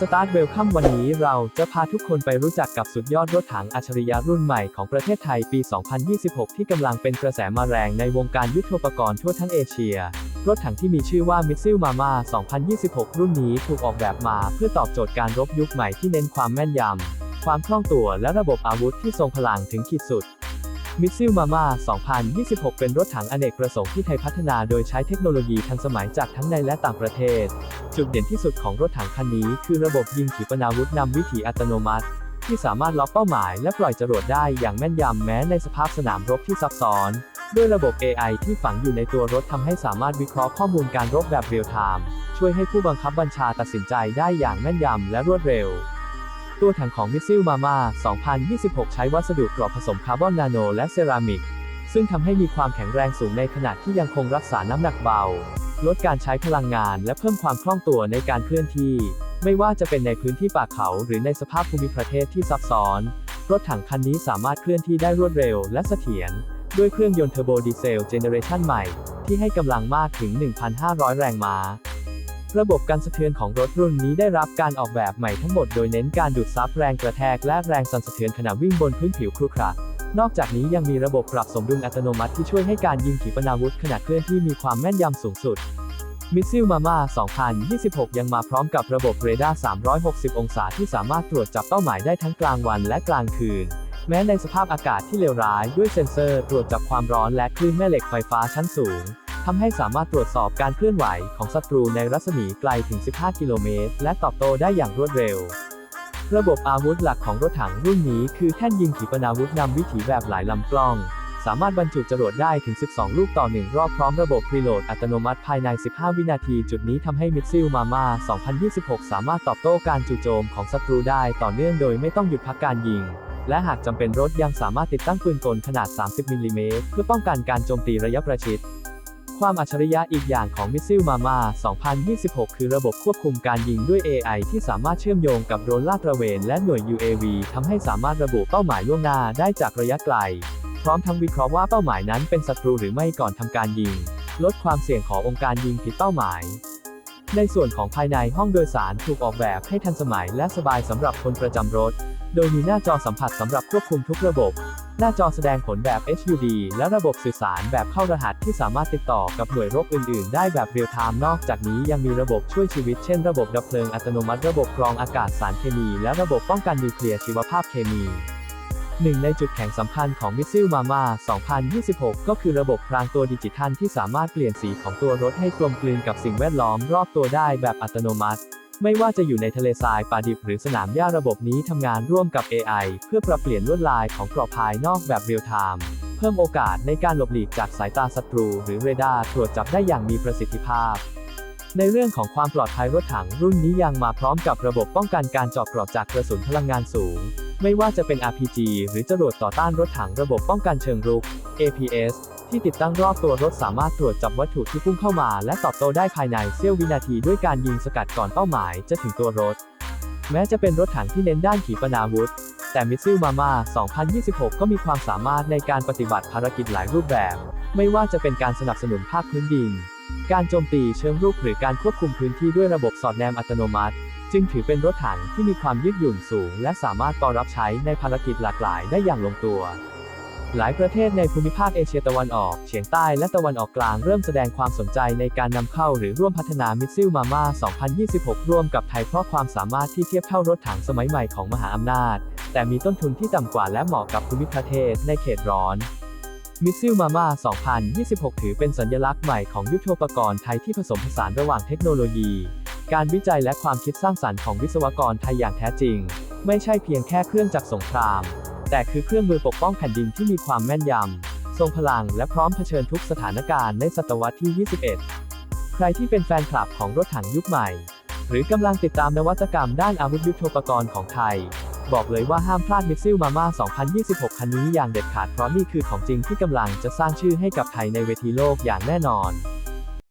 สตาร์ทเวลคัมวันนี้เราจะพาทุกคนไปรู้จักกับสุดยอดรถถังอัจฉริยะรุ่นใหม่ของประเทศไทยปี 2026 ที่กำลังเป็นกระแสมาแรงในวงการยุทโธปกรณ์ทั่วทั้งเอเชีย รถถังที่มีชื่อว่า m i s s i l Mama 2026 รุ่นนี้ถูกออกแบบมาเพื่อตอบโจทย์การรบยุคใหม่ที่เน้นความแม่นยำ ความคล่องตัวและระบบอาวุธที่ทรงพลังถึงขีดสุด มิสซิลมาม่า 2026 เป็นรถถังอเนกประสงค์ที่ไทยพัฒนาโดยใช้เทคโนโลยีทันสมัยจากทั้งในและต่างประเทศ จุดเด่นที่สุดของรถถังคันนี้คือระบบยิงขีปนาวุธนำวิถีอัตโนมัติ ที่สามารถล็อกเป้าหมายและปล่อยจรวดได้อย่างแม่นยำแม้ในสภาพสนามรบที่ซับซ้อน ด้วยระบบ AI ที่ฝังอยู่ในตัวรถทำให้สามารถวิเคราะห์ข้อมูลการรบแบบเรียลไทม์ช่วยให้ผู้บังคับบัญชาตัดสินใจได้อย่างแม่นยำและรวดเร็ว ตัวถังของมิสซิลมาม่า 2026 ใช้วัสดุกรอบผสมคาร์บอนนาโนและเซรามิก ซึ่งทำให้มีความแข็งแรงสูงในขณะที่ยังคงรักษาน้ำหนักเบา ลดการใช้พลังงานและเพิ่มความคล่องตัวในการเคลื่อนที่ ไม่ว่าจะเป็นในพื้นที่ป่าเขาหรือในสภาพภูมิประเทศที่ซับซ้อน รถถังคันนี้สามารถเคลื่อนที่ได้รวดเร็วและเสถียรด้วยเครื่องยนต์เทอร์โบดีเซลเจเนเรชันใหม่ ที่ให้กำลังมากถึง 1,500 แรงม้า ระบบการสะเทือนของรถรุ่นนี้ได้รับการออกแบบใหม่ทั้งหมดโดยเน้นการดูดซับแรงกระแทกและแรงสั่นสะเทือนขณะวิ่งบนพื้นผิวครุขระนอกจากนี้ยังมีระบบปรับสมดุลอัตโนมัติที่ช่วยให้การยิงขีปนาวุธขณะเคลื่อนที่มีความแม่นยำสูงสุด มิสซิลมาม่า 2026 ยังมาพร้อมกับระบบเรดาร์ 360 องศาที่สามารถตรวจจับเป้าหมายได้ทั้งกลางวันและกลางคืน แม้ในสภาพอากาศที่เลวร้ายด้วยเซ็นเซอร์ ตรวจจับความร้อนและคลื่นแม่เหล็กไฟฟ้าชั้นสูง ทำให้สามารถตรวจสอบการเคลื่อนไหวของศัตรูในรัศมีไกลถึง 15 กิโลเมตร และตอบโต้ได้อย่างรวดเร็ว ระบบอาวุธหลักของรถถังรุ่นนี้คือแท่นยิงขีปนาวุธนำวิถีแบบหลายลำกล้อง สามารถบรรจุจรวดได้ถึง 12 ลูกต่อ 1 รอบพร้อมระบบพรีโหลดอัตโนมัติภายใน 15 วินาที จุดนี้ทำให้มิสซิลมาม่า 2026 สามารถตอบโต้การจู่โจมของศัตรูได้ต่อเนื่องโดยไม่ต้องหยุดพักการยิงและหากจำเป็นรถยังสามารถติดตั้งปืนกลขนาด 30 มิลลิเมตรเพื่อป้องกันการโจมตีระยะประชิด ความอัจฉริยะอีกอย่างของมิสซิลมาม่า2026 คือระบบควบคุมการยิงด้วย AI ที่สามารถเชื่อมโยงกับโดรนลาดตระเวนและหน่วย UAV ทำให้สามารถระบุเป้าหมายล่วงหน้าได้จากระยะไกล พร้อมทั้งวิเคราะห์ว่าเป้าหมายนั้นเป็นศัตรูหรือไม่ก่อนทำการยิง ลดความเสี่ยงขององค์การยิงผิดเป้าหมาย ในส่วนของภายในห้องโดยสารถูกออกแบบให้ทันสมัยและสบายสำหรับคนประจำรถ โดยมีหน้าจอสัมผัสสำหรับควบคุมทุกระบบ หน้าจอแสดงผลแบบ HUD และระบบสื่อสารแบบเข้ารหัสที่สามารถติดต่อกับหน่วยรบอื่น ๆ ได้แบบเรียลไทม์นอกจากนี้ยังมีระบบช่วยชีวิตเช่นระบบดับเพลิงอัตโนมัติระบบกรองอากาศสารเคมี และระบบป้องกันนิวเคลียร์ชีวภาพเคมีหนึ่งในจุดแข็งสำคัญของมิสซิลมาม่า 2026 ก็คือระบบพรางตัวดิจิทัลที่สามารถเปลี่ยนสีของตัวรถให้กลมกลืนกับสิ่งแวดล้อมรอบตัวได้แบบอัตโนมัติ ไม่ว่าจะอยู่ในทะเลทรายป่าดิบหรือสนามหญ้าระบบนี้ทำงานร่วมกับ AI เพื่อปรับเปลี่ยนลวดลายของกรอบภายนอกแบบเรียลไทม์เพิ่มโอกาสในการหลบหลีกจากสายตาศัตรู หรือเรดาร์ตรวจจับได้อย่างมีประสิทธิภาพ ในเรื่องของความปลอดภัยรถถังรุ่นนี้ยังมาพร้อมกับระบบป้องกันการเจาะกรอบจากกระสุนพลังงานสูง ไม่ว่าจะเป็น RPG หรือจรวดต่อต้านรถถังระบบป้องกันเชิงรุก APS ที่ติดตั้งรอบตัวรถสามารถตรวจจับวัตถุที่พุ่งเข้ามาและตอบโต้ได้ภายในเสี้ยววินาทีด้วยการยิงสกัดก่อนเป้าหมายจะถึงตัวรถ แม้จะเป็นรถถังที่เน้นด้านขีปนาวุธ แต่มิสซิลมาม่า 2026 ก็มีความสามารถในการปฏิบัติภารกิจหลายรูปแบบ ไม่ว่าจะเป็นการสนับสนุนภาคพื้นดิน การโจมตีเชิงรุกหรือการควบคุมพื้นที่ด้วยระบบสอดแนมอัตโนมัติ จึงถือเป็นรถถังที่มีความยืดหยุ่นสูง และสามารถต่อรับใช้ในภารกิจหลากหลายได้อย่างลงตัว หลายประเทศในภูมิภาคเอเชียตะวันออกเฉียงใต้และตะวันออกกลางเริ่มแสดงความสนใจในการนำเข้าหรือร่วมพัฒนามิสซิลมาม่า 2026 ร่วมกับไทยเพราะความสามารถที่เทียบเท่ารถถังสมัยใหม่ของมหาอำนาจ แต่มีต้นทุนที่ต่ำกว่าและเหมาะกับภูมิประเทศในเขตร้อนมิสซิลมาม่า 2026 ถือเป็นสัญลักษณ์ใหม่ของยุทโธปกรณ์ไทยที่ผสมผสานระหว่างเทคโนโลยี การวิจัยและความคิดสร้างสรรค์ของวิศวกรไทยอย่างแท้จริง ไม่ใช่เพียงแค่เครื่องจักรสงคราม แต่คือเครื่องมือปกป้องแผ่นดินที่มีความแม่นยำ ทรงพลังและพร้อมเผชิญทุกสถานการณ์ในศตวรรษที่ 21 ใครที่เป็นแฟนคลับของรถถังยุคใหม่ หรือกำลังติดตามนวัตกรรมด้านอาวุธยุทโธปกรณ์ของไทย บอกเลยว่าห้ามพลาดมิสซิลมาม่า 2026 คันนี้อย่างเด็ดขาดเพราะนี่คือของจริงที่กำลังจะสร้างชื่อให้กับไทยในเวทีโลกอย่างแน่นอน